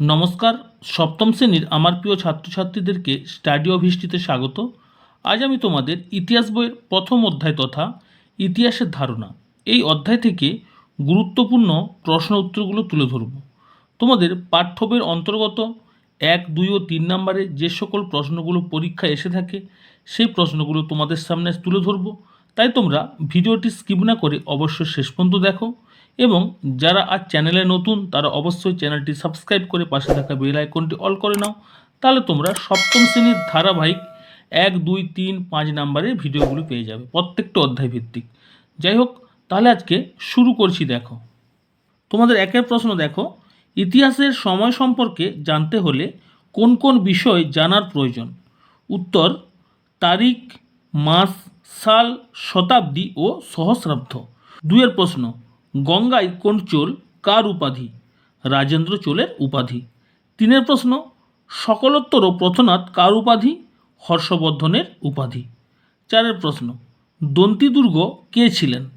নমস্কার, সপ্তম শ্রেণির আমার প্রিয় ছাত্রছাত্রীদেরকে স্টাডি হিস্ট্রিতে স্বাগত। আজ আমি তোমাদের ইতিহাস বইয়ের প্রথম অধ্যায় তথা ইতিহাসের ধারণা, এই অধ্যায় থেকে গুরুত্বপূর্ণ প্রশ্ন উত্তরগুলো তুলে ধরব। তোমাদের পাঠ্য বইয়ের অন্তর্গত এক, দুই ও তিন নম্বরে যে সকল প্রশ্নগুলো পরীক্ষায় এসে থাকে, সেই প্রশ্নগুলো তোমাদের সামনে তুলে ধরব। তাই তোমরা ভিডিওটি স্কিপ না করে অবশ্যই শেষ পর্যন্ত দেখো। এবং যারা আজ চ্যানেলে নতুন, তারা অবশ্যই চ্যানেলটি সাবস্ক্রাইব করে পাশে থাকা বেল আইকনটি অল করে নাও। তাহলে তোমরা সপ্তম শ্রেণির ধারাবাহিক এক, দুই, তিন, পাঁচ নাম্বারের ভিডিওগুলো পেয়ে যাবে, প্রত্যেকটা অধ্যায় ভিত্তিক যাই হোক, তাহলে আজকে শুরু করছি দেখো। তোমাদের একের প্রশ্ন দেখো, ইতিহাসের সময় সম্পর্কে জানতে হলে কোন কোন বিষয় জানার প্রয়োজন? উত্তর, তারিখ, মাস, সাল, শতাব্দী ও সহস্রাব্দ। দুয়ের প্রশ্ন গঙ্গায় কোন চোল কার উপাধি? রাজেন্দ্র চোলের উপাধি। তিনের প্রশ্ন, সকলোত্তর প্রথনাথ কার উপাধি? হর্ষবর্ধনের উপাধি। চারের প্রশ্ন দন্তি দুর্গ কে ছিলেন?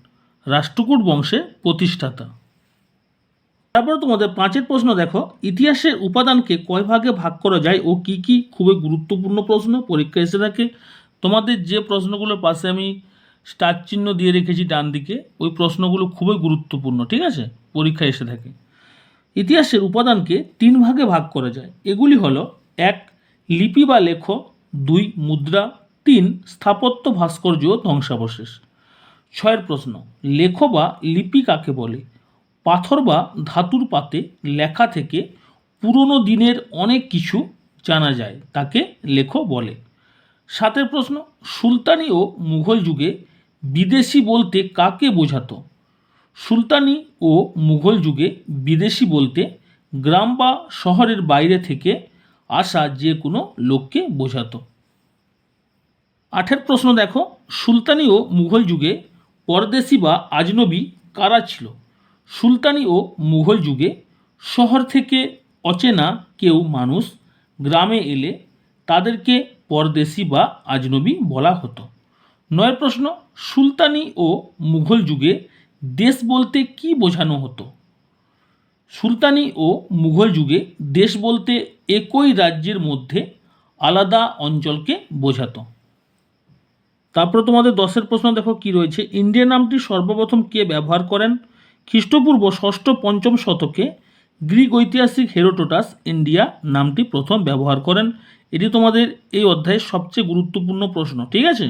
রাষ্ট্রকূট বংশের প্রতিষ্ঠাতা। তারপরে তোমাদের পাঁচের প্রশ্ন দেখো, ইতিহাসের উপাদানকে কয় ভাগে ভাগ করা যায় ও কি কি খুবই গুরুত্বপূর্ণ প্রশ্ন? পরীক্ষা এসে থাকে তোমাদের যে প্রশ্নগুলোর পাশে আমি স্টার চিহ্ন দিয়ে রেখেছি ডান দিকে, ওই প্রশ্নগুলো খুবই গুরুত্বপূর্ণ, ঠিক আছে? পরীক্ষা এসে থাকে। ইতিহাসের উপাদানকে তিন ভাগে ভাগ করা যায়। এগুলি হলো, এক, লিপি বা লেখ, দুই, মুদ্রা, তিন, স্থাপত্য ভাস্কর্য ধ্বংসাবশেষ। ছয়ের প্রশ্ন, লেখ বা লিপি কাকে বলে? পাথর বা ধাতুর পাতে লেখা থেকে পুরনো দিনের অনেক কিছু জানা যায়, তাকে লেখ বলে। সাতের প্রশ্ন, সুলতানি ও মুঘল যুগে বিদেশি বলতে কাকে বোঝাতো? সুলতানি ও মুঘল যুগে বিদেশি বলতে গ্রাম বা শহরের বাইরে থেকে আসা যে কোনো লোককে বোঝাতো। আঠের প্রশ্ন দেখো, সুলতানি ও মুঘল যুগে পরদেশি বা আজনবী কারা ছিল? সুলতানি ও মুঘল যুগে শহর থেকে অচেনা কেউ মানুষ গ্রামে এলে তাদেরকে পরদেশি বা আজনবী বলা হতো। নয় প্রশ্ন, সুলতানি ও মুঘল যুগে দেশ বলতে কি বোঝানো হতো? সুলতানি ও মুঘল যুগে দেশ বলতে একই রাজ্যের মধ্যে আলাদা অঞ্চলকে বোঝাতো। তারপর তোমাদের দশের প্রশ্ন দেখো কি রয়েছে। ইন্ডিয়া নামটি সর্বপ্রথম কে ব্যবহার করেন? খ্রিস্টপূর্ব ষষ্ঠ পঞ্চম শতকে গ্রিক ঐতিহাসিক হেরোটোটাস ইন্ডিয়া নামটি প্রথম ব্যবহার করেন। এটি তোমাদের এই অধ্যায়ের সবচেয়ে গুরুত্বপূর্ণ প্রশ্ন, ঠিক আছে?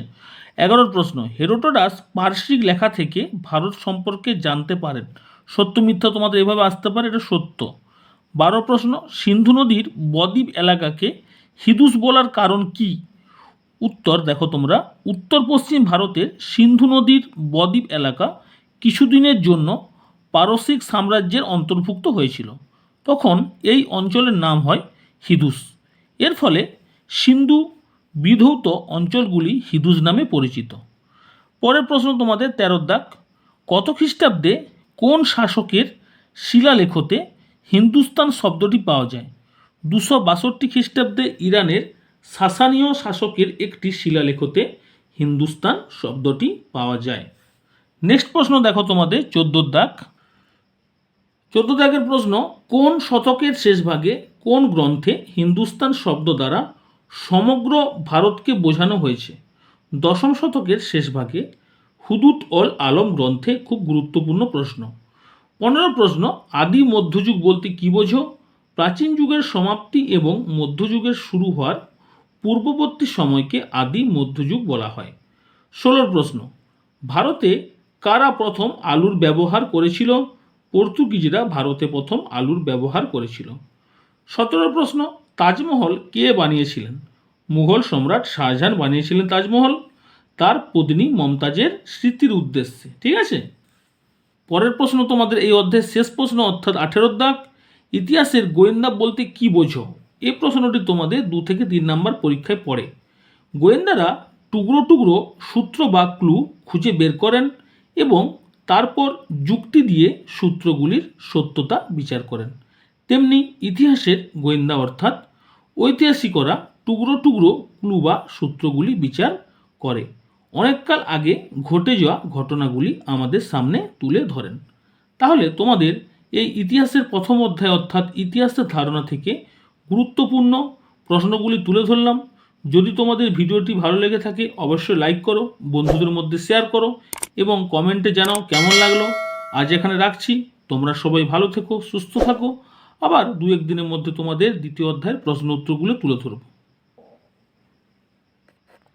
এগারোর প্রশ্ন হেরোটোডাস পার্শ্বিক লেখা থেকে ভারত সম্পর্কে জানতে পারেন। সত্য, মিথ্যা তোমাদের এভাবে আসতে পারে, এটা সত্য। বারো প্রশ্ন, সিন্ধু নদীর বদ্বীপ এলাকাকে হিদুস বলার কারণ কি? উত্তর দেখো তোমরা, উত্তর পশ্চিম ভারতের সিন্ধু নদীর বদ্বীপ এলাকা কিছুদিনের জন্য পারসিক সাম্রাজ্যের অন্তর্ভুক্ত হয়েছিল। তখন এই অঞ্চলের নাম হয় হিদুস। এর ফলে সিন্ধু বিধৌত অঞ্চলগুলি হিদুস নামে পরিচিত। পরের প্রশ্ন তোমাদের, তেরো দাগ, কত খ্রিস্টাব্দে কোন শাসকের শিলালেখতে হিন্দুস্তান শব্দটি পাওয়া যায়? দুশো বাষট্টি খ্রিস্টাব্দে ইরানের সাসানীয় শাসকের একটি শিলালেখতে হিন্দুস্তান শব্দটি পাওয়া যায়। নেক্সট প্রশ্ন দেখো তোমাদের, চোদ্দ দাগ চোদ্দ দাগের প্রশ্ন, কোন শতকের শেষ ভাগে কোন গ্রন্থে হিন্দুস্তান শব্দ দ্বারা সমগ্র ভারতকে বোঝানো হয়েছে? দশম শতকের শেষ ভাগে হুদুত অল আলম গ্রন্থে খুব গুরুত্বপূর্ণ প্রশ্ন। পনেরো প্রশ্ন, আদি মধ্যযুগ বলতে কী বোঝো? প্রাচীন যুগের সমাপ্তি এবং মধ্যযুগের শুরু হওয়ার পূর্ববর্তী সময়কে আদি মধ্যযুগ বলা হয়। ষোলোর প্রশ্ন, ভারতে কারা প্রথম আলুর ব্যবহার করেছিল? পর্তুগিজরা ভারতে প্রথম আলুর ব্যবহার করেছিল। সতেরো প্রশ্ন, তাজমহল কে বানিয়েছিলেন? মুঘল সম্রাট শাহজাহান বানিয়েছিলেন তাজমহল। তার পত্নী মমতাজের স্মৃতির উদ্দেশ্যে, ঠিক আছে? পরের প্রশ্ন তোমাদের এই অধ্যায়ের শেষ প্রশ্ন, অর্থাৎ আঠেরো দাগ। ইতিহাসের গোয়েন্দা বলতে কি বোঝো? এই প্রশ্নটি তোমাদের দু থেকে তিন নাম্বার পরীক্ষায় পড়ে। গোয়েন্দারা টুকরো টুকরো সূত্র বা ক্লু খুঁজে বের করেন এবং তারপর যুক্তি দিয়ে সূত্রগুলির সত্যতা বিচার করেন। তেমনি ইতিহাসের গোয়েন্দা অর্থাৎ ঐতিহাসিকরা টুকরো টুকরো ক্লু বা সূত্রগুলি বিচার করে। অনেককাল আগে ঘটে যাওয়া ঘটনাগুলি আমাদের সামনে তুলে ধরেন। তাহলে তোমাদের এই ইতিহাসের প্রথম অধ্যায় অর্থাৎ ইতিহাসের ধারণা থেকে গুরুত্বপূর্ণ প্রশ্নগুলি তুলে ধরলাম। যদি তোমাদের ভিডিওটি ভালো লেগে থাকে, অবশ্যই লাইক করো, বন্ধুদের মধ্যে শেয়ার করো এবং কমেন্টে জানাও কেমন লাগল। আজ এখানে রাখছি। তোমরা সবাই ভালো থেকো, সুস্থ থাকো। আবার দু একদিনের মধ্যে তোমাদের দ্বিতীয় অধ্যায়ের প্রশ্ন উত্তরগুলো তুলে ধরবো।